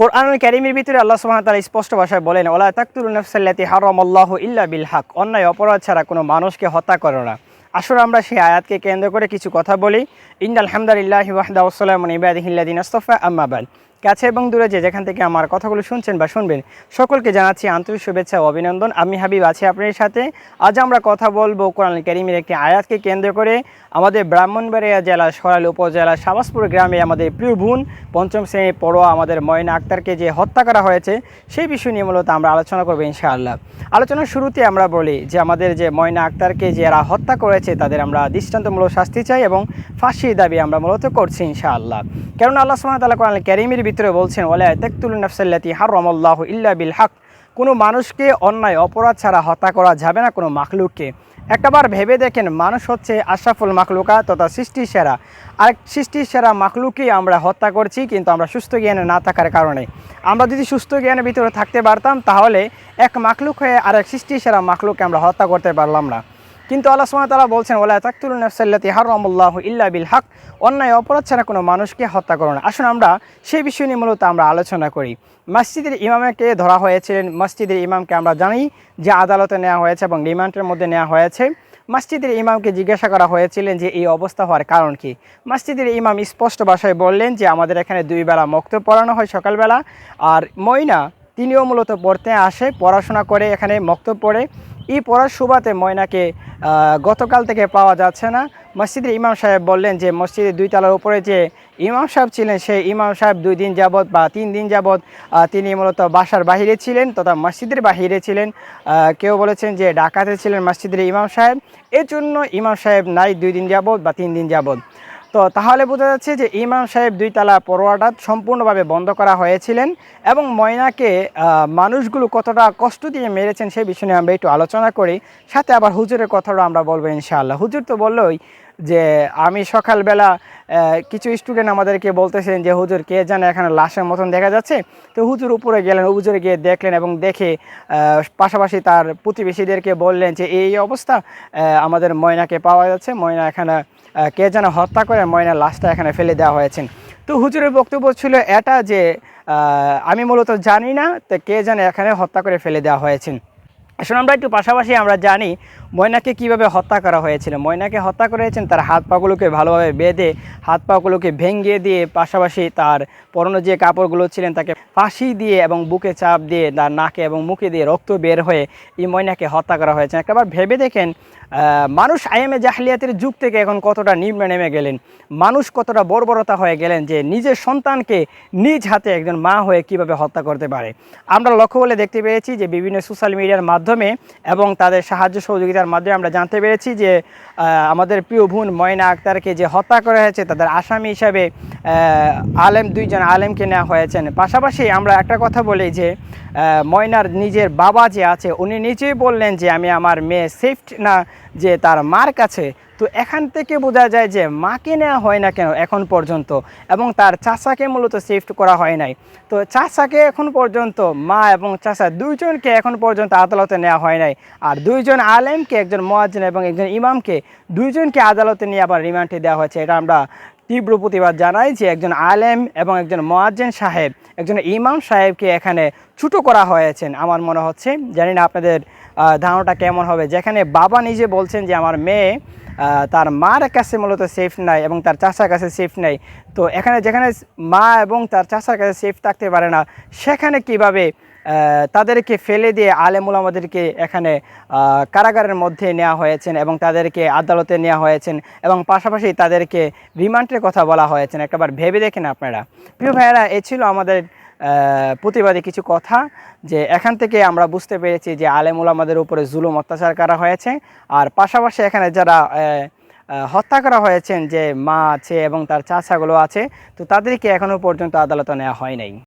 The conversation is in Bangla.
কোরআনুল ক্যারিমের ভিতরে আল্লাহ সুহান তারা স্পষ্ট ভাষায় বলেন ওলা তাকতুল নফসাল্লাতি হারম আল্লাহ ইল্লা বিল হাক। অন্যায় অপরাধ ছাড়া কোনো মানুষকে হত্যা করে না। আসলে আমরা সেই আয়াতকে কেন্দ্র করে কিছু কথা বলি। ইন্দ আলহামদুলিল্লাহ ওয়াহদা ওসালাম আলা আস্তফা আম্মাবাদ আম্মা বাদ। কাছে এবং দূরে যে যেখান থেকে আমার কথাগুলো শুনছেন বা শুনবেন, সকলকে জানাচ্ছি আন্তরিক শুভেচ্ছা ও অভিনন্দন। আমি হাবিব আছি আপনার সাথে। আজ আমরা কথা বলব কোরআন ক্যারিমের একটি আয়াতকে কেন্দ্র করে। আমাদের ব্রাহ্মণবাড়িয়া জেলা, সরাইল উপজেলা সাবাসপুর গ্রামে আমাদের প্রিয় বোন পঞ্চম শ্রেণির পড়ুয়া আমাদের ময়না আক্তারকে যে হত্যা করা হয়েছে, সেই বিষয় নিয়ে মূলত আমরা আলোচনা করব ইনশাআল্লাহ। আলোচনার শুরুতে আমরা বলি যে আমাদের যে ময়না আক্তারকে যারা হত্যা করেছে, তাদের আমরা দৃষ্টান্তমূলক শাস্তি চাই এবং ফাঁসির দাবি আমরা মূলত করছি ইনশাআল্লাহ। কেননা আল্লাহ সুবহানাহু ওয়া তাআলা কোরআন ক্যারিমের ভিতরে বলছেন, ওয়ালা তাকতুলুন নাফসাল্লাতি হারামাল্লাহু ইল্লা বিল হক। কোনো মানুষকে অন্যায়, অপরাধ ছাড়া হত্যা করা যাবে না কোনো মাখলুককে। একটাবার ভেবে দেখেন, মানুষ হচ্ছে আশাফুল মাখলুকা তথা সৃষ্টির সেরা। আরেক সৃষ্টির সেরা মাখলুকই আমরা হত্যা করছি, কিন্তু আমরা সুস্থ জ্ঞানে না থাকার কারণে। আমরা যদি সুস্থ জ্ঞানের ভিতরে থাকতে পারতাম, তাহলে এক মাখলুক হয়ে আর এক সৃষ্টির সেরা মাখলুককে আমরা হত্যা করতে পারলাম না। কিন্তু আল্লাহ ওয়া তাআলা বলছেন, ওয়ালা তাকতুলুন নাফসাল্লাতি হারামাল্লাহু ইল্লা বিল হক। অন্যায় অপরাধ ছাড়া কোনো মানুষকে হত্যা করো না। আসুন আমরা সেই বিষয় নিয়ে মূলত আমরা আলোচনা করি। মসজিদের ইমামকে ধরা হয়েছিলেন মসজিদের ইমামকে আমরা জানি যে আদালতে নেওয়া হয়েছে এবং রিমান্ডের মধ্যে নেওয়া হয়েছে। মসজিদের ইমামকে জিজ্ঞাসা করা হয়েছিলেন যে এই অবস্থা হওয়ার কারণ কি? মসজিদের ইমাম স্পষ্ট ভাষায় বললেন যে আমাদের এখানে দুই বেলা মক্তব পড়ানো হয় সকালবেলা। আর ময়না, তিনিও মূলত পড়তে আসে, পড়াশোনা করে এখানে মক্তব পড়ে। এই পড়ার সুবাতে ময়নাকে গতকাল থেকে পাওয়া যাচ্ছে না। মসজিদের ইমাম সাহেব বললেন যে, মসজিদের দুই তলার উপরে যে ইমাম সাহেব ছিলেন, সেই ইমাম সাহেব দুই দিন যাবৎ বা তিন দিন যাবৎ তিনি মূলত বাসার বাহিরে ছিলেন তথা মসজিদের বাহিরে ছিলেন। কেউ বলেছেন যে, ডাকাতে ছিলেন মসজিদের ইমাম সাহেব। এর জন্য ইমাম সাহেব নাই দুই দিন যাবৎ বা তিন দিন যাবৎ। তো তাহলে বোঝা যাচ্ছে যে ইমাম সাহেব দুই তালা পড়োয়াটা সম্পূর্ণভাবে বন্ধ করা হয়েছিলেন এবং ময়নাকে মানুষগুলো কতটা কষ্ট দিয়ে মেরেছেন সেই বিষয়ে আমরা একটু আলোচনা করি। সাথে আবার হুজুরের কথাটা আমরা বলব ইনশাআল্লাহ। হুজুর তো বললোই যে আমি সকালবেলা কিছু স্টুডেন্ট আমাদেরকে বলতেছেন যে, হুজুর, কে জানে এখানে লাশের মতন দেখা যাচ্ছে? তো হুজুর উপরে গেলেন হুজুরে গিয়ে দেখলেন এবং দেখে পাশাপাশি তার প্রতিবেশীদেরকে বললেন যে, এই অবস্থা আমাদের ময়নাকে পাওয়া যাচ্ছে। ময়না এখানে কে যেন হত্যা করে ময়নার লাশটা এখানে ফেলে দেওয়া হয়েছে তো হুজুরের বক্তব্য ছিল এটা যে আমি মূলত জানি না, তো কে যেন এখানে হত্যা করে ফেলে দেওয়া হয়েছে আসলে আমরা একটু পাশাপাশি আমরা জানি ময়নাকে কীভাবে হত্যা করা হয়েছিল। ময়নাকে হত্যা করেছেন তার হাত পাগুলোকে ভালোভাবে বেঁধে, হাত পাগুলোকে ভেঙে দিয়ে পাশাপাশি তার পরনো যে কাপড়গুলো ছিলেন তাকে ফাঁসি দিয়ে এবং বুকে চাপ দিয়ে তার নাকে এবং মুখে দিয়ে রক্ত বের হয়ে এই ময়নাকে হত্যা করা হয়েছে। একবার ভেবে দেখেন মানুষ আইএমএ জাহলিয়াতের যুগ থেকে এখন কতটা নিম্নে নেমে গেলেন। মানুষ কতটা বর্বরতা হয়ে গেলেন যে নিজের সন্তানকে নিজ হাতে একজন মা হয়ে কীভাবে হত্যা করতে পারে। আমরা লক্ষ্য বলে দেখতে পেয়েছি যে বিভিন্ন সোশ্যাল মিডিয়ার মাধ্যমে এবং তাদের সাহায্য সহযোগিতার মাধ্যমে আমরা জানতে পেরেছি যে আমাদের প্রিয় বোন ময়না আক্তারকে যে হত্যা করা হয়েছে, তাদের আসামি হিসাবে আলেম, দুইজন আলেমকে নেওয়া হয়েছেন। পাশাপাশি আমরা একটা কথা বলি যে ময়নার নিজের বাবা যে আছে, উনি নিজেই বললেন যে, আমি আমার মেয়ে সেফট না, যে তার মার কাছে তো এখান থেকে বোঝা যায় যে মাকে নেওয়া হয় না কেন এখন পর্যন্ত এবং তার চাচাকে মূলত সেফট করা হয় নাই। তো চাচাকে এখন পর্যন্ত মা এবং চাচা দুইজনকে এখন পর্যন্ত আদালতে নেওয়া হয় নাই। আর দুইজন আলেমকে, একজন মোয়াজ্জিন এবং একজন ইমামকে দুইজনকে আদালতে নিয়ে আবার রিমান্ডে দেওয়া হয়েছে। এটা আমরা তীব্র প্রতিবাদ জানাই যে একজন আলেম এবং একজন মোয়াজ্জেন সাহেব, একজন ইমাম সাহেবকে এখানে ছুটো করা হয়েছেন। আমার মনে হচ্ছে, জানি না আপনাদের ধারণাটা কেমন হবে। যেখানে বাবা নিজে বলছেন যে, আমার মেয়ে তার মার কাছে মূলত সেফ নাই এবং তার চাচার কাছে সেফ নেই। তো এখানে যেখানে মা এবং তার চাচার কাছে সেফ থাকতে পারে না, সেখানে কীভাবে তাদেরকে ফেলে দিয়ে আলেমুল আমাদেরকে এখানে কারাগারের মধ্যে নেওয়া হয়েছেন এবং তাদেরকে আদালতে নেওয়া হয়েছেন এবং পাশাপাশি তাদেরকে রিমান্ডের কথা বলা হয়েছেন। একবার ভেবে দেখেন আপনারা। প্রিয় ভাইয়েরা, এ ছিল আমাদের প্রতিবাদী কিছু কথা যে এখান থেকে আমরা বুঝতে পেরেছি যে আলেমুল আমাদের উপরে জুলুম অত্যাচার করা হয়েছে। আর পাশাপাশি এখানে যারা হত্যা করা হয়েছেন যে মা আছে এবং তার চাচাগুলো আছে, তো তাদেরকে এখনও পর্যন্ত আদালতে নেওয়া হয় নাই।